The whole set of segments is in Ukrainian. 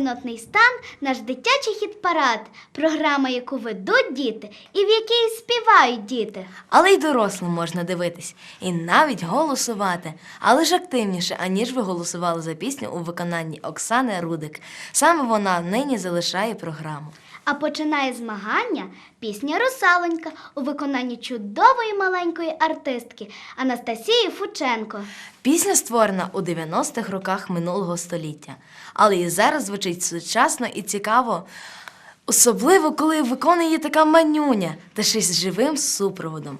Нотний стан наш дитячий хіт парад, програма, яку ведуть діти, і в якій співають діти. Але й дорослим можна дивитись і навіть голосувати, але ж активніше, аніж ви голосували за пісню у виконанні Оксани Рудик. Саме вона нині залишає програму. А починає змагання пісня Русалонька у виконанні чудової маленької артистки Анастасії Фученко. Пісня створена у 90-х роках минулого століття, але і зараз звучить сучасно і цікаво. Особливо, коли виконує така манюня та ще й з живим супроводом.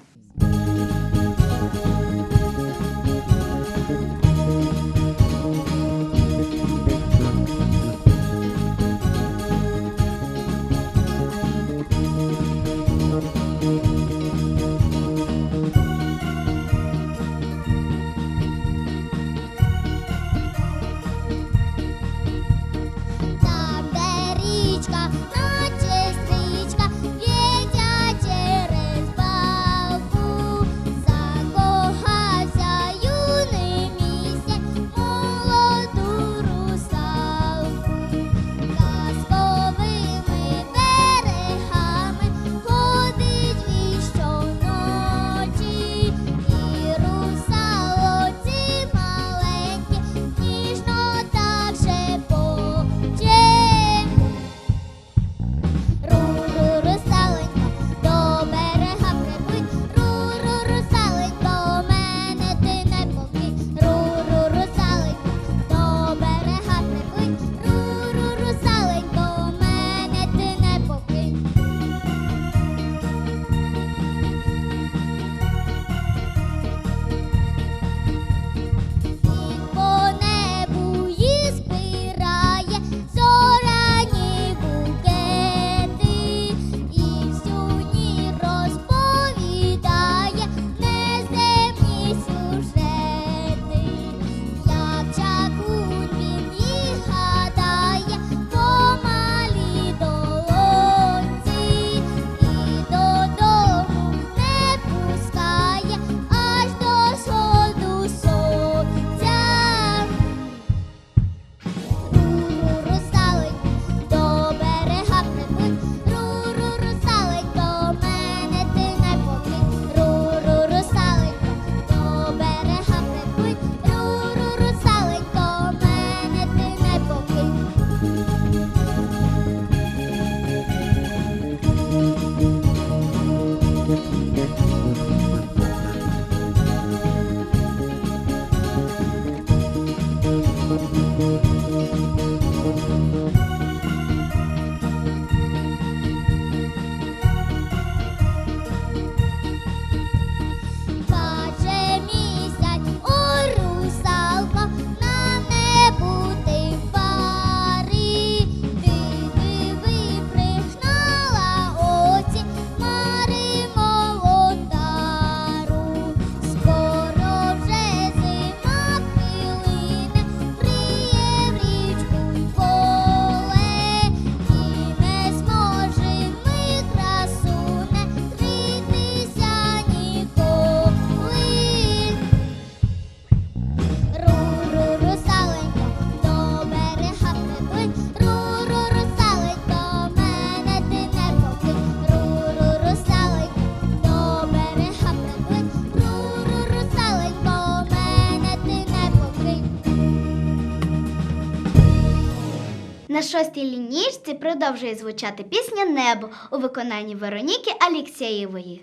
На шостій лінійці продовжує звучати пісня Небо у виконанні Вероніки Алєксєєвої.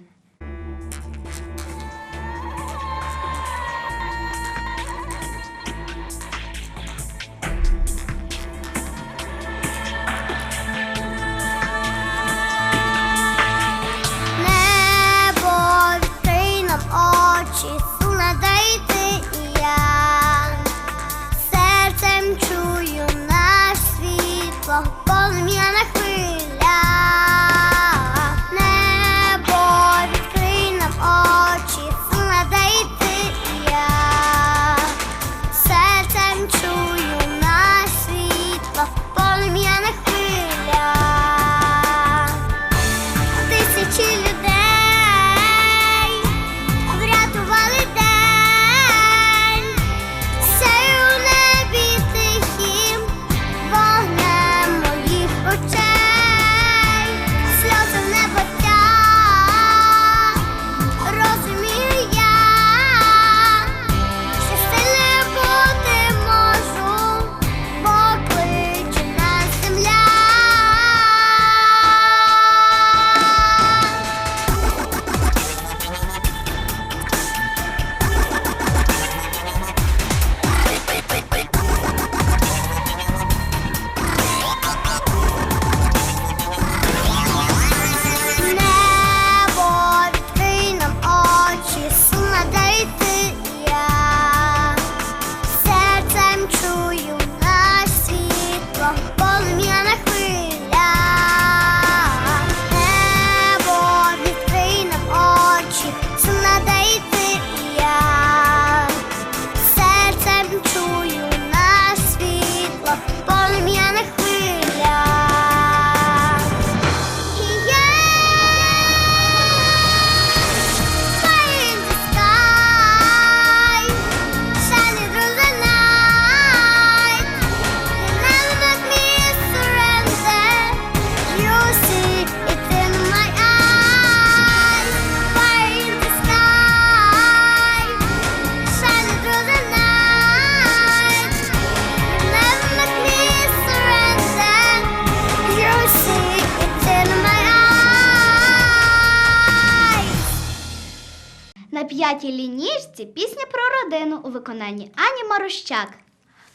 На п'ятій лінійці пісня про родину у виконанні Ані Марущак.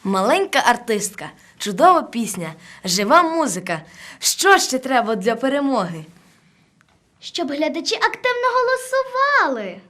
Маленька артистка, чудова пісня, жива музика. Що ще треба для перемоги? Щоб глядачі активно голосували.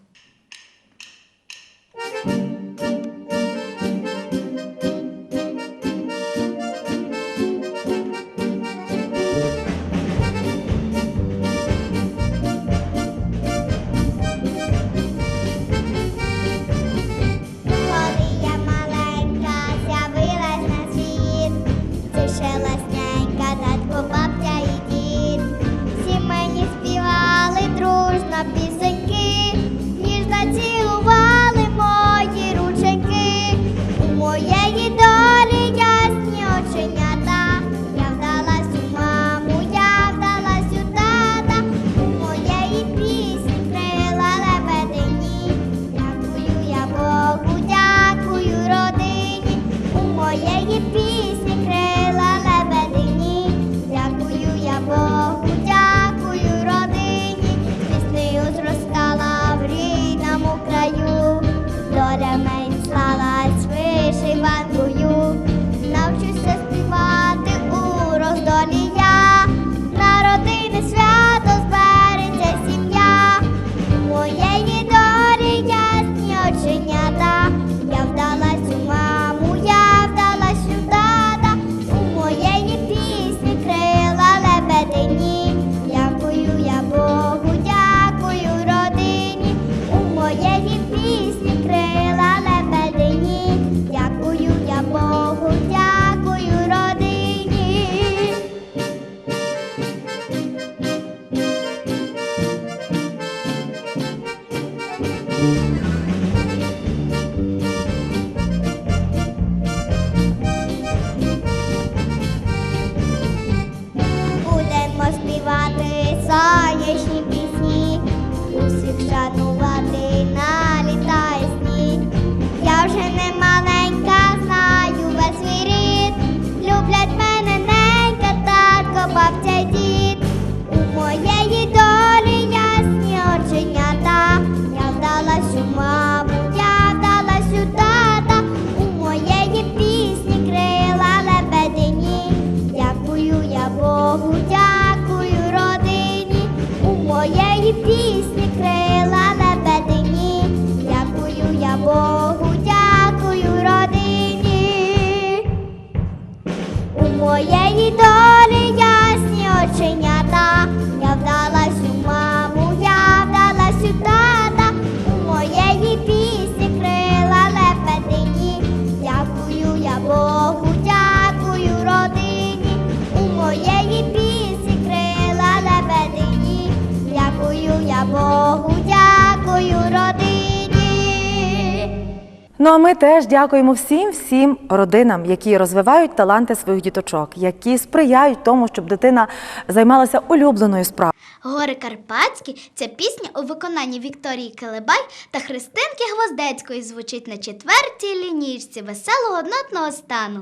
Ну а ми теж дякуємо всім, всім родинам, які розвивають таланти своїх діточок, які сприяють тому, щоб дитина займалася улюбленою справою. Гори Карпатські це пісня у виконанні Вікторії Килибай та Христинки Гвоздецької звучить на четвертій лінійці веселого нотного стану.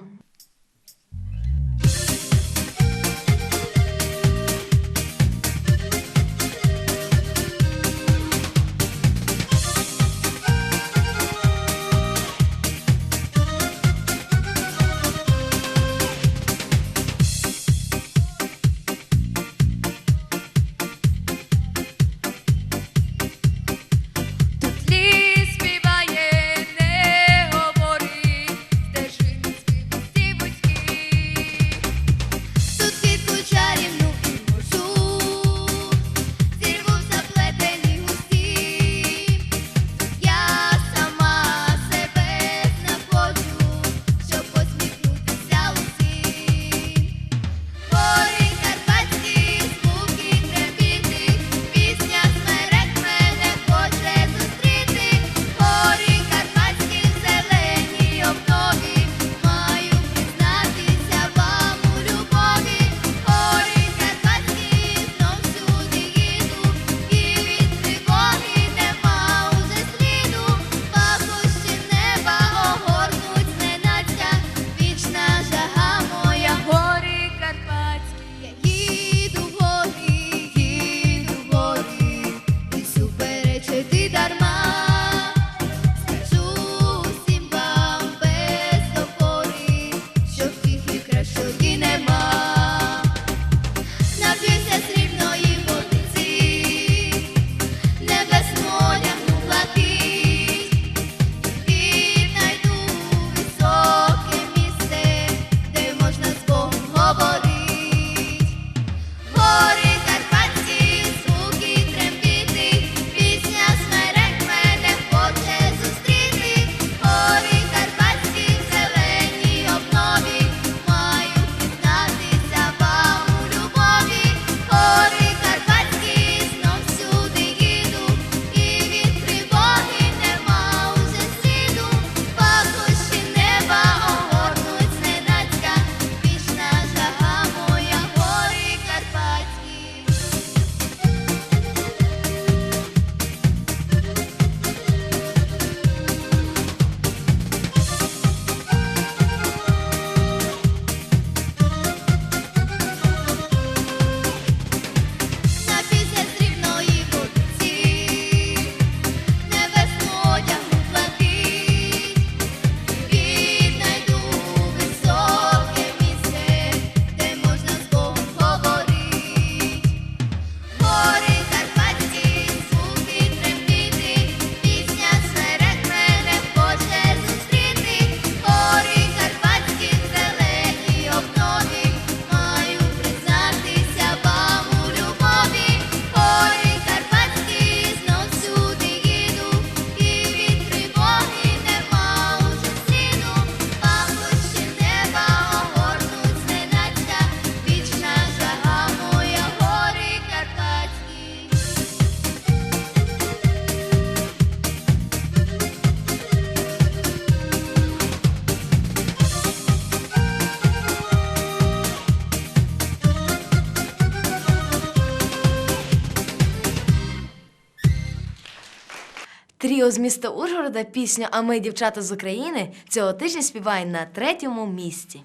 З міста Ужгорода пісня А ми дівчата з України цього тижня співає на третьому місці.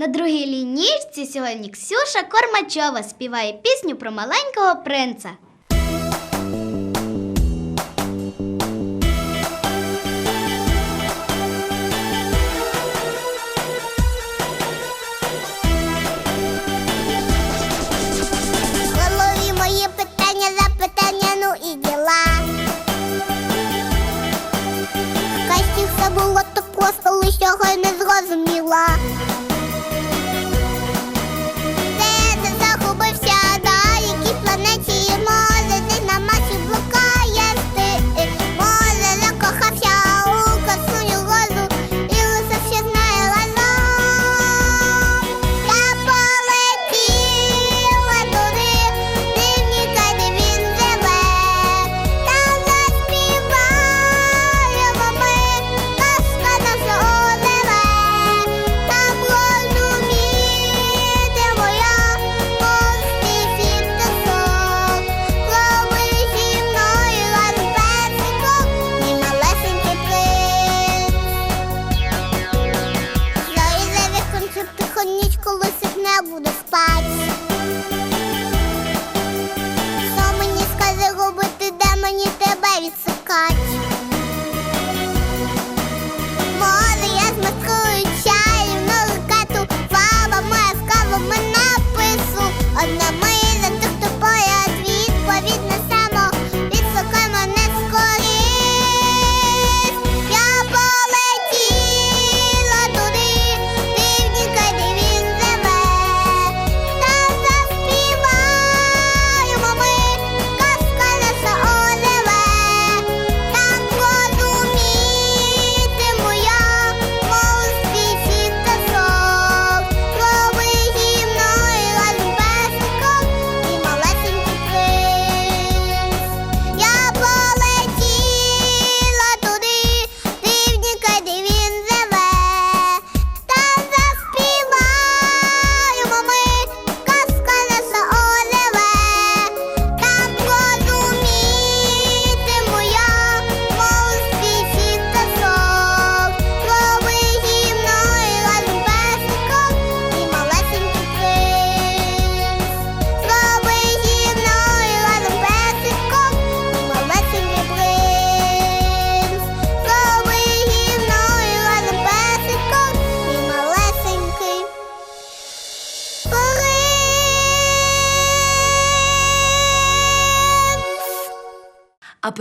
На другій лінійці сьогодні Ксюша Кормачова співає пісню про маленького принца.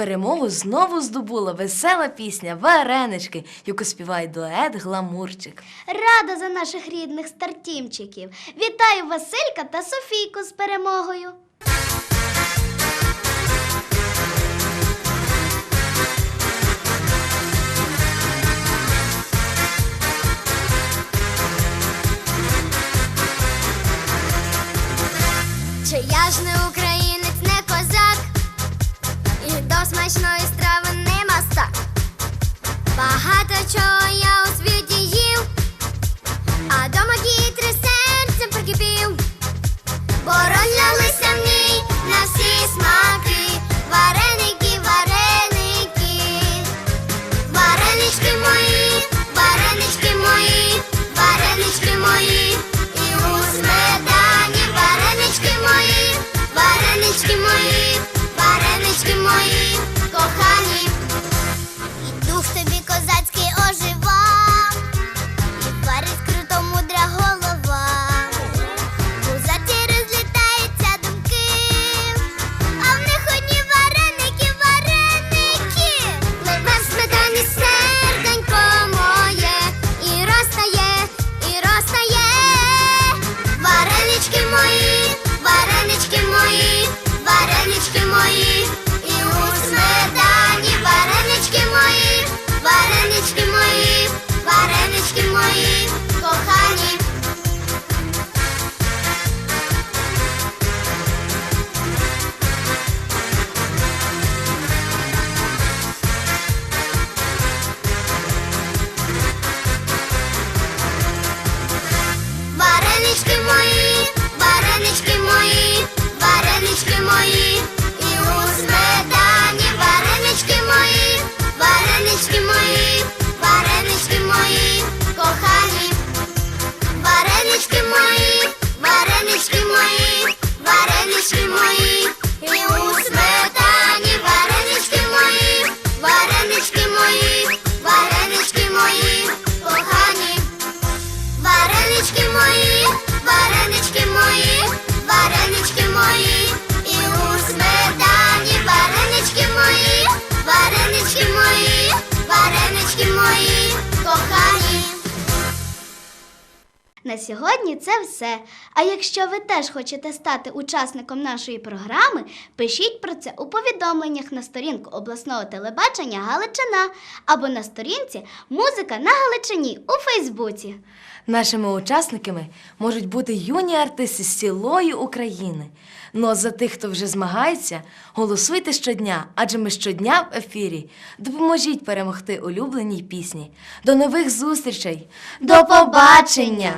Перемогу знову здобула весела пісня Варенички, яку співає дует Гламурчик. Рада за наших рідних стартімчиків. Вітаю Василька та Софійку з перемогою. Чи я ж не кохані. На сьогодні це все. А якщо ви теж хочете стати учасником нашої програми, пишіть про це у повідомленнях на сторінку обласного телебачення Галичина або на сторінці Музика на Галичині у Фейсбуці. Нашими учасниками можуть бути юні артисти з цілої України. Ну а за тих, хто вже змагається, голосуйте щодня, адже ми щодня в ефірі. Допоможіть перемогти улюбленій пісні. До нових зустрічей! До побачення!